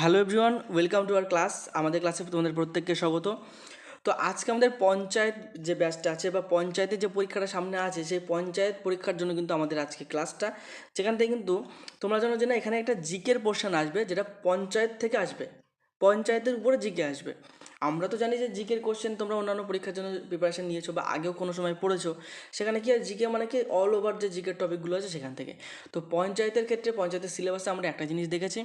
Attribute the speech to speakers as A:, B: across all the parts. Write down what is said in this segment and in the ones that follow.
A: Hello everyone welcome to our class আমাদের ক্লাসে তোমাদের প্রত্যেককে স্বাগত। তো আজকে আমাদের পঞ্চায়েত যে ব্যাচটা আছে বা পঞ্চায়েতের যে পরীক্ষাটা সামনে আছে, সেই পঞ্চায়েত পরীক্ষার জন্য কিন্তু আমাদের আজকে ক্লাসটা সেখান থেকে কিন্তু তোমরা জানো যে না, এখানে একটা জিকের পোর্শন আসবে, যেটা পঞ্চায়েত থেকে আসবে। পঞ্চায়েতের উপরে জিকে আসবে। আমরা তো জানি যে জিকের কোশ্চেন তোমরা অন্যান্য পরীক্ষার জন্য প্রিপারেশন নিয়েছো বা আগেও কোনো সময় পড়েছো। সেখানে কি আর জিকে মানে কি অল ওভার যে জিকের টপিকগুলো আছে সেখান থেকে। তো পঞ্চায়েতের ক্ষেত্রে পঞ্চায়েতের সিলেবাসে আমরা একটা জিনিস দেখেছি।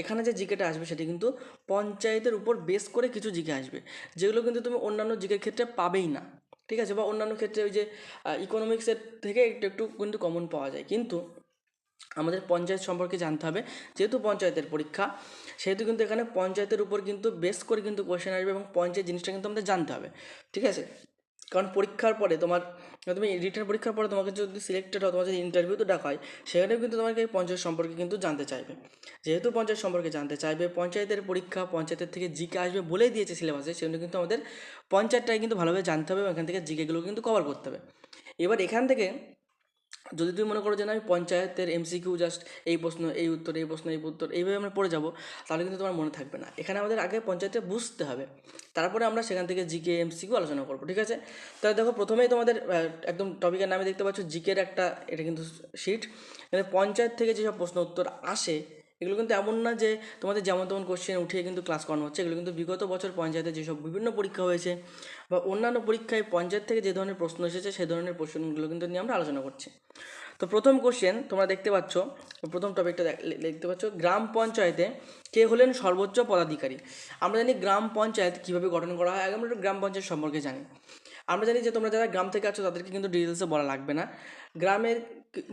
A: এখানে যে জিকেটা আসবে সেটি কিন্তু পঞ্চায়েতের উপর বেস করে কিছু জিকে আসবে। যেগুলো কিন্তু তুমি অন্যান্য জিকের ক্ষেত্রে পাবেই না। ঠিক আছে? বা অন্যান্য ক্ষেত্রে ওই যে ইকোনমিক্সের থেকে একটু একটু কিন্তু কমন পাওয়া যায়। কিন্তু আমাদের পঞ্চায়েত সম্পর্কে জানতে হবে। যেহেতু পঞ্চায়েতের পরীক্ষা, সেহেতু কিন্তু এখানে পঞ্চায়েতের উপর কিন্তু বেস করে কিন্তু কোয়েশ্চেন আসবে এবং পঞ্চায়েত জিনিসটা কিন্তু আমাদের জানতে হবে। ঠিক আছে? কারণ পরীক্ষার পরে তোমার, তুমি রিটার্ন পরীক্ষার পরে তোমাকে যদি সিলেক্টেড হয় তোমার যদি ইন্টারভিউতে ডাকা হয়, সেখানেও কিন্তু তোমাকে পঞ্চায়েত সম্পর্কে কিন্তু জানতে চাইবে। যেহেতু পঞ্চায়েত সম্পর্কে জানতে চাইবে, পঞ্চায়েতের পরীক্ষা পঞ্চায়েতের থেকে জিকে আসবে বলেই দিয়েছে সিলেবাসে সেজন্য কিন্তু আমাদের পঞ্চায়েতটাই কিন্তু ভালোভাবে জানতে হবে এবং এখান থেকে জিকেগুলো কিন্তু কভার করতে হবে। এবার এখান থেকে যদি তুমি মনে করো যে না, আমি পঞ্চায়েতের এমসিকিউ জাস্ট এই প্রশ্ন, এই উত্তর, এই প্রশ্ন, এই উত্তর, এইভাবে আমরা পড়ে যাব, তাহলে কিন্তু তোমার মনে থাকবে না। এখানে আমাদের আগে পঞ্চায়েতে বুঝতে হবে। তারপরে আমরা সেখান থেকে জিকে এমসিকিউ আলোচনা করব, ঠিক আছে? তাহলে দেখো, প্রথমেই তোমাদের একদম টপিকের নামে দেখতে পাচ্ছ জিকের একটা, এটা কিন্তু শিট এখানে পঞ্চায়েত থেকে যেসব প্রশ্ন উত্তর আসে এগুলো কিন্তু এমন না যে তোমাদের যেমন তেমন কোশ্চেন উঠিয়ে কিন্তু ক্লাস করানো হচ্ছে। এগুলো কিন্তু বিগত বছর পঞ্চায়েতে যেসব বিভিন্ন পরীক্ষা হয়েছে বা অন্যান্য পরীক্ষায় পঞ্চায়েত থেকে যে ধরনের প্রশ্ন এসেছে সেই ধরনের প্রশ্নগুলো কিন্তু নিয়ে আমরা আলোচনা করছি। তো প্রথম কোশ্চেন তোমরা দেখতে পাচ্ছ, প্রথম টপিকটা দেখতে পাচ্ছ, গ্রাম পঞ্চায়েতে কে হলেন সর্বোচ্চ পদাধিকারী? আমরা জানি গ্রাম পঞ্চায়েত কীভাবে গঠন করা হয়, আগে আমরা গ্রাম পঞ্চায়েত সম্পর্কে জানি। আমরা জানি যে তোমরা যারা গ্রাম থেকে আছো, তাদেরকে কিন্তু ডিটেলসে বলা লাগবে না। গ্রামের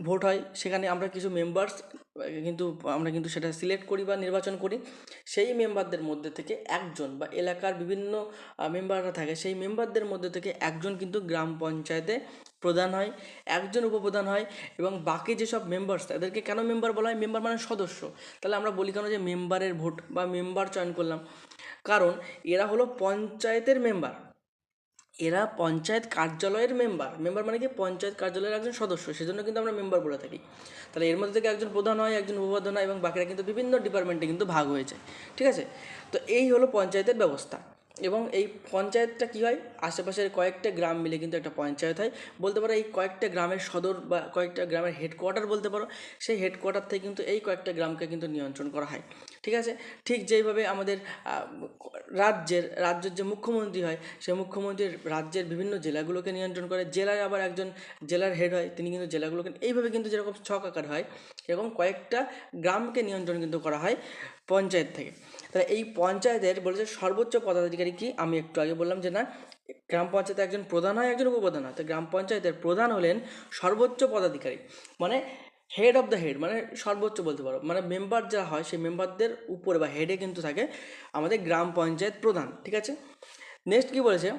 A: ভোট হয়, সেখানে আমরা কিছু মেম্বার্স কিন্তু আমরা কিন্তু সেটা সিলেক্ট করি বা নির্বাচন করি। সেই মেম্বারদের মধ্যে থেকে একজন বা এলাকার বিভিন্ন মেম্বাররা থাকে, সেই মেম্বারদের মধ্যে থেকে একজন কিন্তু গ্রাম পঞ্চায়েতে প্রধান হয়, একজন উপপ্রধান হয় এবং বাকি যেসব মেম্বার্স তাদেরকে কেন মেম্বার বলা হয়? মেম্বার মানে সদস্য। তাহলে আমরা বলি কেন যে মেম্বারের ভোট বা মেম্বার চয়ন করলাম। কারণ এরা হলো পঞ্চায়েতের মেম্বার এরা পঞ্চায়েত কার্যালয়ের মেম্বার মেম্বার মানে কি? পঞ্চায়েত কার্যালয়ের একজন সদস্য। সেজন্য কিন্তু আমরা মেম্বার বলে থাকি। তাহলে এর মধ্যে থেকে একজন প্রধান হয়, একজন উপপ্রধান হয় এবং বাকিরা কিন্তু বিভিন্ন ডিপার্টমেন্টে কিন্তু ভাগ হয়ে যায় ঠিক আছে? তো এই হলো পঞ্চায়েতের ব্যবস্থা। এবং এই পঞ্চায়েতটা কী হয়? আশেপাশের কয়েকটা গ্রাম মিলে কিন্তু একটা পঞ্চায়েত হয়। বলতে পারো এই কয়েকটা গ্রামের সদর বা কয়েকটা গ্রামের হেডকোয়ার্টার বলতে পারো। সেই হেডকোয়ার্টার থেকে কিন্তু এই কয়েকটা গ্রামকে কিন্তু নিয়ন্ত্রণ করা হয়। ঠিক আছে? ঠিক যেইভাবে আমাদের রাজ্যের রাজ্যের যে মুখ্যমন্ত্রী হয়, সেই মুখ্যমন্ত্রীর রাজ্যের বিভিন্ন জেলাগুলোকে নিয়ন্ত্রণ করে। জেলায় আবার একজন জেলার হেড হয়, তিনি কিন্তু জেলাগুলোকে, এইভাবে কিন্তু যেরকম ছক আকার হয় এরকম কয়েকটা গ্রামকে নিয়ন্ত্রণ কিন্তু করা হয় পঞ্চায়েত থেকে। তাহলে এই পঞ্চায়েতের বলেছে সর্বোচ্চ পদাধিকারী কি? আমি একটু আগে বললাম যে না, গ্রাম পঞ্চায়েতে একজন প্রধান হয়, একজন উপপ্রধান হয়। তো গ্রাম পঞ্চায়েতের প্রধান হলেন সর্বোচ্চ পদাধিকারী। মানে হেড অফ দ্য হেড মানে সর্বোচ্চ বলতে পারো। মানে মেম্বার যারা হয়, সেই মেম্বারদের উপরে বা হেডে কিন্তু থাকে আমাদের গ্রাম পঞ্চায়েত প্রধান, ঠিক আছে? নেক্সট কি বলেছে?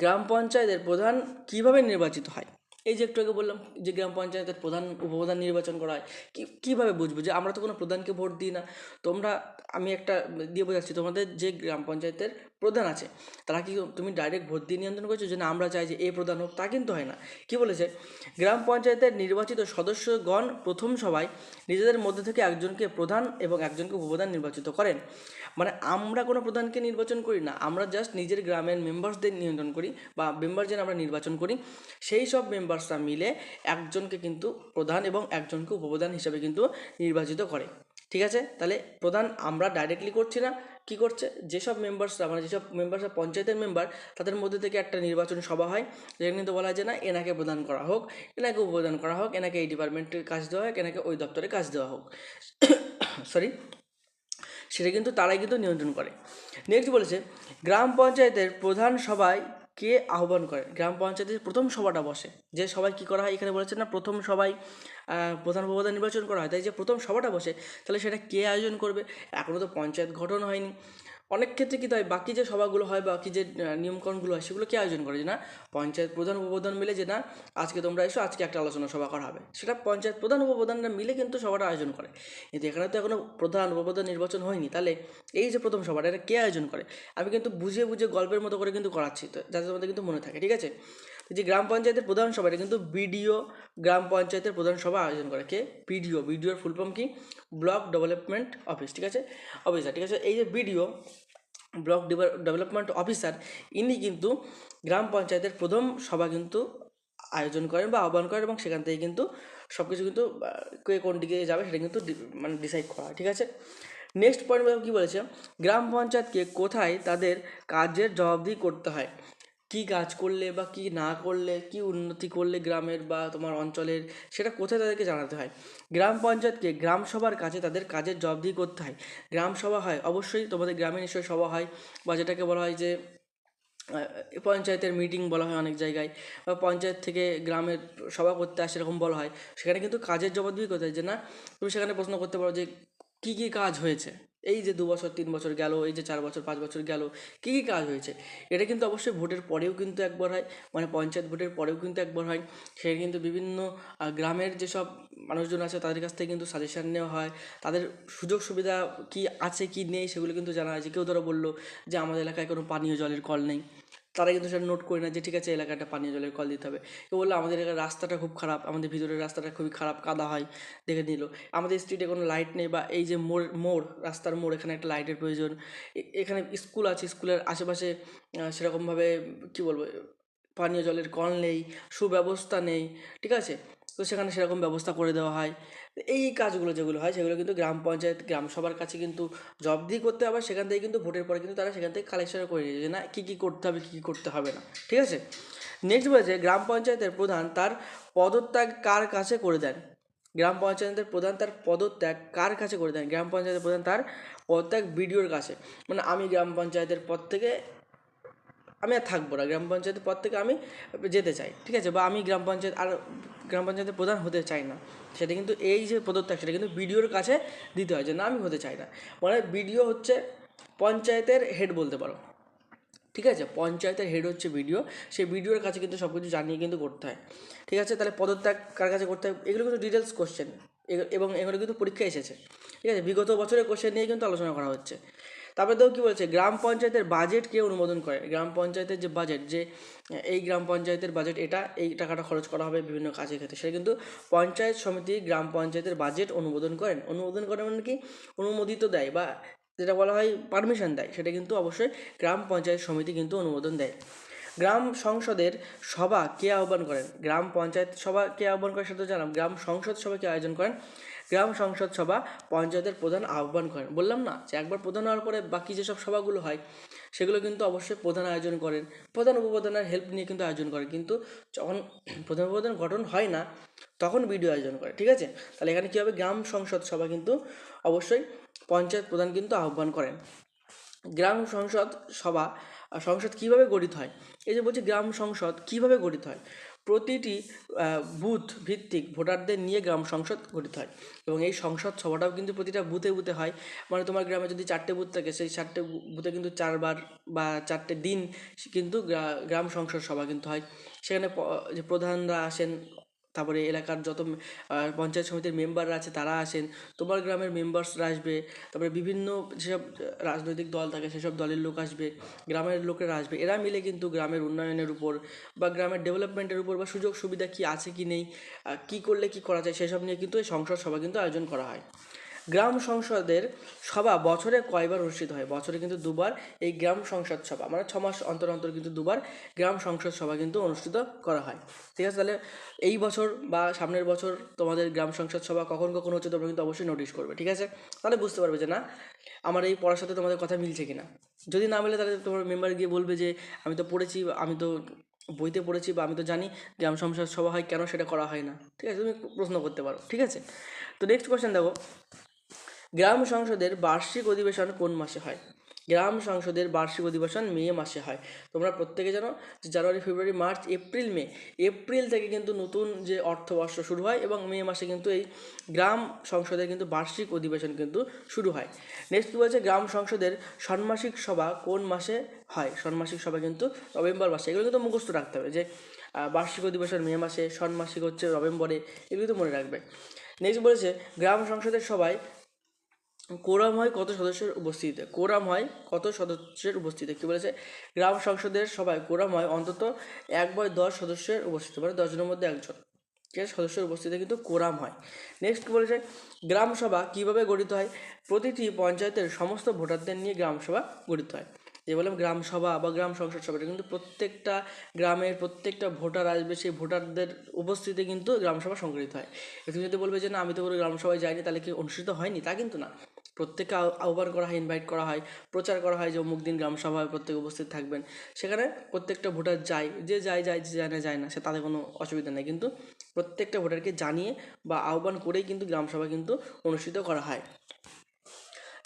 A: গ্রাম পঞ্চায়েতের প্রধান কীভাবে নির্বাচিত হয়? এই যে একটু আগে বললাম যে গ্রাম পঞ্চায়েতের প্রধান, উপপ্রধান নির্বাচন করা হয়, কী, কীভাবে বুঝব যে আমরা তো কোনো প্রধানকে ভোট দিই না? তোমরা, আমি একটা দিয়ে বোঝাচ্ছি, তোমাদের যে গ্রাম পঞ্চায়েতের প্রধান আছে। তারা কি তুমি ডাইরেক্ট ভোট দিয়ে নিয়ন্ত্রণ করছ যে না, আমরা চাই যে এ প্রধান হোক, তা কিন্তু হয় না। কি বলেছে? গ্রাম পঞ্চায়েতের নির্বাচিত সদস্যগণ প্রথম সভায় নিজেদের মধ্যে থেকে একজনকে প্রধান এবং একজনকে উপপ্রধান নির্বাচিত করেন। মানে আমরা কোনো প্রধানকে নির্বাচন করি না, আমরা জাস্ট নিজের গ্রামের মেম্বার্সদের নিয়ন্ত্রণ করি বা মেম্বার যেন আমরা নির্বাচন করি, সেই সব মেম্বার্সরা মিলে একজনকে কিন্তু প্রধান এবং একজনকে উপপ্রধান হিসাবে কিন্তু নির্বাচিত করে। ঠিক আছে? তাহলে প্রধান আমরা ডাইরেক্টলি করছি না কি করছে? যেসব মেম্বার্সরা মানে যেসব মেম্বার্সরা পঞ্চায়েতের মেম্বার তাদের মধ্যে থেকে একটা নির্বাচনী সভা হয়। যেখানে কিন্তু বলা হয় যে না, এনাকে প্রদান করা হোক, এনাকে উপদান করা হোক, এনাকে এই ডিপার্টমেন্টের কাজ দেওয়া হোক, এনাকে ওই দপ্তরে কাজ দেওয়া হোক। সরি সেটা কিন্তু তারাই কিন্তু নিয়ন্ত্রণ করে। নেক্সট বলেছে, গ্রাম পঞ্চায়েতের প্রধান সভায় কে আহ্বান করেন গ্রাম পঞ্চায়েতের প্রথম সভাটা বসে। যে সবাই কি করা হয়? এখানে বলেছেন না, প্রথম সবাই প্রধান উপপ্রধান নির্বাচন করা হয়। তাই যে প্রথম সভাটা বসে, তাহলে সেটা কে আয়োজন করবে? এখনও তো পঞ্চায়েত গঠন হয়নি। অনেক ক্ষেত্রে কী হয় বাকি যে সভাগুলো হয় বাকি যে আহ, নিয়মকানুনগুলো হয় সেগুলো কে আয়োজন করে যে না পঞ্চায়েত প্রধান উপপ্রধান মিলে যে না আজকে তোমরা এসো আজকে একটা আলোচনা সভা করা হবে। সেটা পঞ্চায়েত প্রধান উপপ্রধানরা মিলে কিন্তু সভাটা আয়োজন করে। কিন্তু এখানে তো এখনও প্রধান উপপ্রধান নির্বাচন হয়নি। তাহলে এই যে প্রথম সভাটা এটা কে আয়োজন করে? আমি কিন্তু বুঝে বুঝে গল্পের মতো করে কিন্তু করাচ্ছি তো যাতে তোমাদের কিন্তু মনে থাকে ঠিক আছে? যে গ্রাম পঞ্চায়েতের প্রধান সভা এটা কিন্তু বিডিও গ্রাম পঞ্চায়েতের প্রধান সভা আয়োজন করে। কে? বিডিও। বিডিওর ফুল ফর্ম কি? ব্লক ডেভেলপমেন্ট অফিস ঠিক আছে? অফিসার ঠিক আছে? এই যে বিডিও ব্লক ডেভেলপমেন্ট অফিসার, ইনি কিন্তু গ্রাম পঞ্চায়েতের প্রথম সভা কিন্তু আয়োজন করেন বা আহ্বান করেন এবং সেখান থেকে কিন্তু সব কিছু কিন্তু কে কোন দিকে যাবে সেটা কিন্তু মানে ডিসাইড করা ঠিক আছে? নেক্সট পয়েন্ট কী বলেছে? গ্রাম পঞ্চায়েতকে কোথায় তাদের কাজের জবাবদিহি করতে হয়? কি কাজ করলে বা কি না করলে, কি উন্নতি করলে গ্রামের বা তোমার অঞ্চলের, সেটা কোথায় তাদেরকে জানাতে হয়? গ্রাম পঞ্চায়েতকে গ্রাম সভার কাছে তাদের কাজের জবাবদিহি করতে হয়। গ্রাম সভা হয়, অবশ্যই তোমাদের গ্রামে নিশ্চয়ই সভা হয় বা যেটাকে বলা হয় যে পঞ্চায়েতের মিটিং বলা হয় অনেক জায়গায় বা পঞ্চায়েত থেকে গ্রামের সভা করতে আসে এরকম বলা হয়। সেখানে কিন্তু কাজের জবাবদিহি করতে হয় যে, না, তুমি সেখানে প্রশ্ন করতে পারো যে, কী কী কাজ হয়েছে? এই যে দু বছর, তিন বছর গেল, এই যে চার বছর, পাঁচ বছর গেল, কী কী কাজ হয়েছে? এটা কিন্তু অবশ্যই ভোটের পরেও কিন্তু একবার হয় মানে পঞ্চায়েত ভোটের পরেও কিন্তু একবার হয়। সে কিন্তু বিভিন্ন গ্রামের যেসব মানুষজন আছে, তাদের কাছ থেকে কিন্তু সাজেশান নেওয়া হয়। তাদের সুযোগ সুবিধা কি আছে, কি নেই, সেগুলো কিন্তু জানা হয় যে কেউ ধরো বলল যে, আমাদের এলাকায় কোনো পানীয় জলের কল নেই। তারা কিন্তু সেটা নোট করে না যে, ঠিক আছে এলাকাটা পানীয় জলের কল দিতে হবে। কেউ বলল, আমাদের এলাকার রাস্তাটা খুব খারাপ, আমাদের ভিতরের রাস্তাটা খুবই খারাপ, কাদা হয়। দেখে নিল। আমাদের স্ট্রিটে কোনো লাইট নেই বা এই যে মোড় মোড়, রাস্তার মোড়, এখানে একটা লাইটের প্রয়োজন। এখানে স্কুল আছে স্কুলের আশেপাশে সেরকমভাবে কী বলব, পানীয় জলের কল নেই, সুব্যবস্থা নেই, ঠিক আছে? তো সেখানে সেরকম ব্যবস্থা করে দেওয়া হয়। এই কাজগুলো যেগুলো হয়, সেগুলো কিন্তু গ্রাম পঞ্চায়েত, গ্রাম সভার কাছে কিন্তু জবদি করতে হবে, সেখান থেকে কিন্তু ভোটের পরে কিন্তু তারা সেখান থেকে কালেকশন করে নিয়ে যায় যে না, কী কী করতে হবে, কী কী করতে হবে না, ঠিক আছে? নেক্সট বলেছে, গ্রাম পঞ্চায়েতের প্রধান তার পদত্যাগ কার কাছে করে দেন? গ্রাম পঞ্চায়েতের প্রধান তার পদত্যাগ কার কাছে করে দেন? গ্রাম পঞ্চায়েতের প্রধান তার পদত্যাগ বিডিওর কাছে। মানে আমি গ্রাম পঞ্চায়েতের পদ থেকে আমি আর থাকব না, গ্রাম পঞ্চায়েতের পর থেকে আমি যেতে চাই, ঠিক আছে? বা আমি গ্রাম পঞ্চায়েত আর গ্রাম পঞ্চায়েতের প্রধান হতে চাই না। সেটা কিন্তু এই যে পদত্যাগ, সেটা কিন্তু বিডিওর কাছে দিতে হয় যে না আমি হতে চাই না। মানে বিডিও হচ্ছে পঞ্চায়েতের হেড বলতে পারো, ঠিক আছে? পঞ্চায়েতের হেড হচ্ছে বিডিও, সেই বিডিওর কাছে কিন্তু সব কিছু জানিয়ে কিন্তু করতে হয়, ঠিক আছে? তাহলে পদত্যাগ কার কাছে করতে হয়? এগুলো কিন্তু ডিটেলস কোশ্চেন এবং এগুলো কিন্তু পরীক্ষা এসেছে, ঠিক আছে? বিগত বছরের কোশ্চেন নিয়ে কিন্তু আলোচনা করা হচ্ছে। তারপরে দেখো কী বলছে, গ্রাম পঞ্চায়েতের বাজেট কে অনুমোদন করে? গ্রাম পঞ্চায়েতের যে বাজেট যে, এই গ্রাম পঞ্চায়েতের বাজেট এটা এই টাকাটা খরচ করা হবে বিভিন্ন কাজের ক্ষেত্রে। সেটা কিন্তু পঞ্চায়েত সমিতি, গ্রাম পঞ্চায়েতের বাজেট অনুমোদন করেন। অনুমোদন করে মানে কি? অনুমোদিত দেয় বা যেটা বলা হয় পারমিশন দেয়। সেটা কিন্তু অবশ্যই গ্রাম পঞ্চায়েত সমিতি কিন্তু অনুমোদন দেয়। গ্রাম সংসদের সভা কে আহ্বান করেন? গ্রাম পঞ্চায়েত সভা কে আহ্বান করে সেটা তো জানাম। গ্রাম সংসদ সভা কে আয়োজন করেন গ্রাম সংসদ সভা পঞ্চায়েতের প্রধান আহ্বান করেন। বললাম না যে একবার প্রধান হওয়ার পরে বাকি যেসব সভাগুলো হয়, সেগুলো কিন্তু অবশ্যই প্রধান আয়োজন করেন। প্রধান উপপ্রধানের হেল্প নিয়ে কিন্তু আয়োজন করেন। কিন্তু যখন প্রধান উপপ্রধান গঠন হয় না, তখন ভিডিও আয়োজন করে, ঠিক আছে? তাহলে এখানে কী হবে? গ্রাম সংসদ সভা কিন্তু অবশ্যই পঞ্চায়েত প্রধান কিন্তু আহ্বান করেন। গ্রাম সংসদ সভা, সংসদ কীভাবে গঠিত হয়? এই যে বলছি গ্রাম সংসদ কীভাবে গঠিত হয়? প্রতিটি বুথ ভিত্তিক ভোটারদের নিয়ে গ্রাম সংসদ গঠিত হয়। এবং এই সংসদ সভাটাও কিন্তু প্রতিটা বুথে বুথে হয়। মানে তোমার গ্রামে যদি চারটে বুথ থাকে, সেই চারটে বুথে কিন্তু চারবার বা চারটে দিন কিন্তু গ্রাম সংসদ সভা কিন্তু হয়। সেখানে যে প্রধানরা আসেন তারপরে এলাকার যত পঞ্চায়েত সমিতির মেম্বাররা আছে, তারা আসেন। তোমার গ্রামের মেম্বার্সরা আসবে। তারপরে বিভিন্ন যেসব রাজনৈতিক দল থাকে, সেসব দলের লোক আসবে, গ্রামের লোকেরা আসবে। এরা মিলে কিন্তু গ্রামের উন্নয়নের উপর বা গ্রামের ডেভেলপমেন্টের উপর বা সুযোগ সুবিধা কি আছে কি নেই কী করলে কি করা যায়, সেসব নিয়ে কিন্তু এই সংসদ সভা কিন্তু আয়োজন করা হয়। গ্রাম সংসদের সভা বছরে কয়বার অনুষ্ঠিত হয়? বছরে কিন্তু দুবার, এই গ্রাম সংসদ সভা। মানে ছ মাস অন্তর অন্তর কিন্তু দুবার গ্রাম সংসদ সভা কিন্তু অনুষ্ঠিত করা হয়। ঠিক আছে, তাহলে এই বছর বা সামনের বছর তোমাদের গ্রাম সংসদ সভা কখন কখন হচ্ছে তোমরা কিন্তু অবশ্যই নোটিশ করবে, ঠিক আছে? তাহলে বুঝতে পারবে যে না, আমার এই পড়ার সাথে তোমাদের কথা মিলছে কিনা। যদি না মিলে তাহলে তোমার মেম্বার গিয়ে বলবে যে, আমি তো পড়েছি, আমি তো বইতে পড়েছি বা আমি তো জানি গ্রাম সংসদ সভা হয় কেন সেটা করা হয় না। ঠিক আছে, তুমি প্রশ্ন করতে পারো, ঠিক আছে? তো নেক্সট কোয়েশ্চেন দেখো। গ্রাম সংসদের বার্ষিক অধিবেশন কোন মাসে হয়? গ্রাম সংসদের বার্ষিক অধিবেশন মে মাসে হয়। তোমরা প্রত্যেকে জানো যে January, February, March, April, May. April থেকে কিন্তু নতুন যে অর্থবর্ষ শুরু হয় এবং মে মাসে কিন্তু এই গ্রাম সংসদের কিন্তু বার্ষিক অধিবেশন কিন্তু শুরু হয়। নেক্সট বলছে? গ্রাম সংসদের ষান্মাসিক সভা কোন মাসে হয়? ষান্মাসিক সভা কিন্তু নভেম্বর মাসে। এগুলো কিন্তু মুখস্থ রাখতে হবে যে বার্ষিক অধিবেশন মে মাসে, ষান্মাসিক হচ্ছে নভেম্বরে। এগুলো তো মনে রাখবে। নেক্সট বলেছে, গ্রাম সংসদের সবাই কোরাম হয় কত সদস্যের উপস্থিতিতে? কোরাম হয় কত সদস্যের উপস্থিতিতে? কী বলেছে? গ্রাম সংসদের সবাই কোরাম হয় অন্তত এক বাই দশ সদস্যের উপস্থিতি মানে দশজনের মধ্যে একজন। আছে? সদস্যের উপস্থিতিতে কিন্তু কোরাম হয়। নেক্সট কী বলেছে? গ্রাম সভা কীভাবে গঠিত হয়? প্রতিটি পঞ্চায়েতের সমস্ত ভোটারদের নিয়ে গ্রাম সভা গঠিত হয়। যে বললাম গ্রাম সভা বা গ্রাম সংসদ সভা, এটা কিন্তু প্রত্যেকটা গ্রামের প্রত্যেকটা ভোটার আসবে, সেই ভোটারদের উপস্থিতিতে কিন্তু গ্রাম সভা সংগঠিত হয়। তুমি যদি বলবে যে, না, আমি তো কোনো গ্রাম সভায় যাইনি, তাহলে কি অনুষ্ঠিত হয়নি? তা কিন্তু না। প্রত্যেককে আহ্বান করা হয় ইনভাইট করা হয়, প্রচার করা হয় যে অমুক দিন গ্রামসভায় প্রত্যেকে উপস্থিত থাকবেন। সেখানে প্রত্যেকটা ভোটার যায়, যে যায় যায়, যে যায় না যায় না, সে তাদের কোনো অসুবিধা নেই। কিন্তু প্রত্যেকটা ভোটারকে জানিয়ে বা আহ্বান করেই কিন্তু গ্রাম সভা কিন্তু অনুষ্ঠিত করা হয়।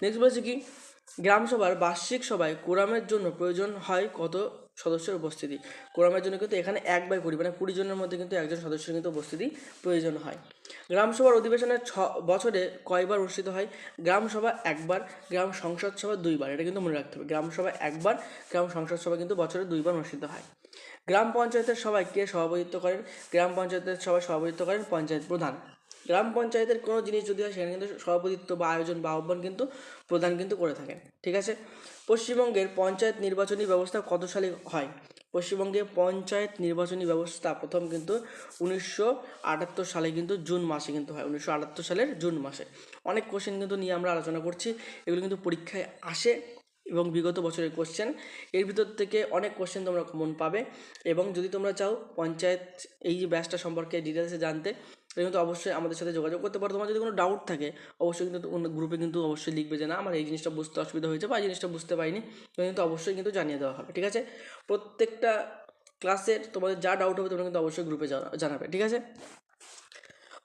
A: নেক্সট বলছে কি? গ্রাম সভার বার্ষিক সভায় কোরামের জন্য প্রয়োজন হয় কত সদস্যের উপস্থিতি? কোরামের জন্য কিন্তু এখানে এক বাই কুড়ি মানে কুড়ি জনের মধ্যে কিন্তু একজন সদস্যের কিন্তু উপস্থিতি প্রয়োজন হয়। গ্রাম সভার অধিবেশনের ছ বছরে কয়বার অনুষ্ঠিত হয়? গ্রাম সভা একবার, গ্রাম সংসদ সভা দুইবার, এটা কিন্তু মনে রাখতে হবে। গ্রাম সভা একবার, গ্রাম সংসদ সভা কিন্তু বছরে দুইবার অনুষ্ঠিত হয়। গ্রাম পঞ্চায়েতের সভায় কে সভাপতিত্ব করেন? গ্রাম পঞ্চায়েতের সভায় সভাপতিত্ব করেন পঞ্চায়েত প্রধান। গ্রাম পঞ্চায়েতের কোনো জিনিস যদি হয়, সেখানে কিন্তু সভাপতিত্ব বা আয়োজন বা আহ্বান কিন্তু প্রধান কিন্তু করে থাকেন। ঠিক আছে? পশ্চিমবঙ্গের পঞ্চায়েত নির্বাচনী ব্যবস্থা কত সালে হয়? পশ্চিমবঙ্গে পঞ্চায়েত নির্বাচনী ব্যবস্থা প্রথম কিন্তু উনিশশো আটাত্তর সালে কিন্তু জুন মাসে কিন্তু হয়, উনিশশো আটাত্তর সালের জুন মাসে। অনেক কোশ্চেন কিন্তু নিয়ে আমরা আলোচনা করছি, এগুলো কিন্তু পরীক্ষায় আসে এবং বিগত বছরের কোশ্চেন এর ভিতর থেকে অনেক কোশ্চেন তোমরা কমন পাবে এবং যদি তোমরা চাও পঞ্চায়েত এই যে ব্যাচটা সম্পর্কে ডিটেলসে জানতে তাহলে কিন্তু অবশ্যই আমাদের সাথে যোগাযোগ করতে পারো। তোমার যদি কোনো ডাউট থাকে, অবশ্যই কিন্তু তোমরা গ্রুপে কিন্তু অবশ্যই লিখবে যে, না, আমার এই জিনিসটা বুঝতে অসুবিধা হয়েছে বা এই জিনিসটা বুঝতে পারিনি। কিন্তু অবশ্যই কিন্তু জানিয়ে দেওয়া হবে, ঠিক আছে? প্রত্যেকটা ক্লাসের তোমাদের যা ডাউট হবে, তোমরা কিন্তু অবশ্যই গ্রুপে জানাবে, ঠিক আছে?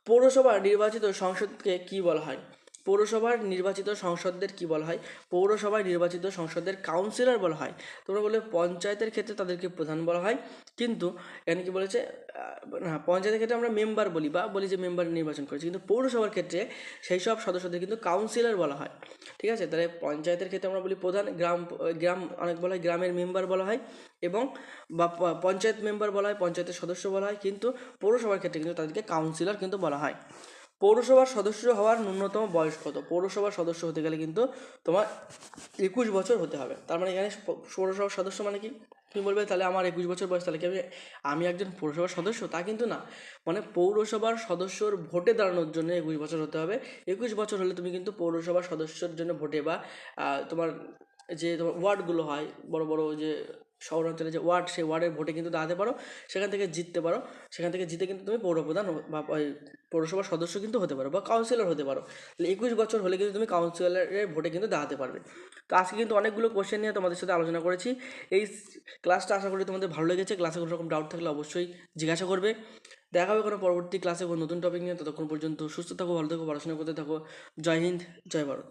A: পৌরসভার নির্বাচিত সংসদকে কি বলা হয়? পৌরসভার নির্বাচিত সংসদদের কি বলা হয়? পৌরসভায় নির্বাচিত সংসদের কাউন্সিলর বলা হয়। তোমরা বলে পঞ্চায়েতের ক্ষেত্রে তাদেরকে প্রধান বলা হয়। কিন্তু এখানে কি বলেছে না, পঞ্চায়েতের ক্ষেত্রে আমরা মেম্বার বলি বা বলি যে মেম্বার নির্বাচন করেছি। কিন্তু পৌরসভার ক্ষেত্রে সেই সব সদস্যদের কিন্তু কাউন্সিলর বলা হয়। ঠিক আছে? তাহলে পঞ্চায়েতের ক্ষেত্রে আমরা বলি প্রধান, গ্রাম গ্রাম অনেক বলা হয়, গ্রামের মেম্বার বলা হয় এবং বা পঞ্চায়েত মেম্বার বলা হয়, পঞ্চায়েতের সদস্য বলা হয়, কিন্তু পৌরসভার ক্ষেত্রে কিন্তু তাদেরকে কাউন্সিলর কিন্তু বলা হয়। পৌরসভার সদস্য হওয়ার ন্যূনতম বয়স কত? পৌরসভার সদস্য হতে গেলে কিন্তু তোমার একুশ বছর হতে হবে। তার মানে এখানে পৌরসভার সদস্য মানে কি? তুমি বলবে, তাহলে আমার একুশ বছর বয়স, তাহলে কি আমি আমি একজন পৌরসভার সদস্য? তা কিন্তু না। মানে পৌরসভার সদস্যর ভোটে দাঁড়ানোর জন্য একুশ বছর হতে হবে। একুশ বছর হলে তুমি কিন্তু পৌরসভার সদস্যর জন্য ভোটে বা তোমার যে তোমার ওয়ার্ডগুলো হয়, বড় বড় যে শহরাঞ্চলে যে ওয়ার্ড, সেই ওয়ার্ডের ভোটে কিন্তু দাঁড়াতে পারো, সেখান থেকে জিততে পারো, সেখান থেকে জিতে কিন্তু তুমি পৌরপ্রধান বা পৌরসভার সদস্য কিন্তু হতে পারো বা কাউন্সিলর হতে পারো। তাহলে একুশ বছর হলে কিন্তু তুমি কাউন্সিলরের ভোটে কিন্তু দাঁড়াতে পারবে। তো আজকে কিন্তু অনেকগুলো কোশ্চেন নিয়ে তোমাদের সাথে আলোচনা করেছি। এই ক্লাসটা আশা করি তোমাদের ভালো লেগেছে। ক্লাসে কোনো রকম ডাউট থাকলে অবশ্যই জিজ্ঞাসা করবে। দেখা হবে কোনো পরবর্তী ক্লাসে কোনো নতুন টপিক নিয়ে। ততক্ষণ পর্যন্ত সুস্থ থাকো, ভালো থাকো, পড়াশোনা করতে থাকো। জয় হিন্দ, জয় ভারত।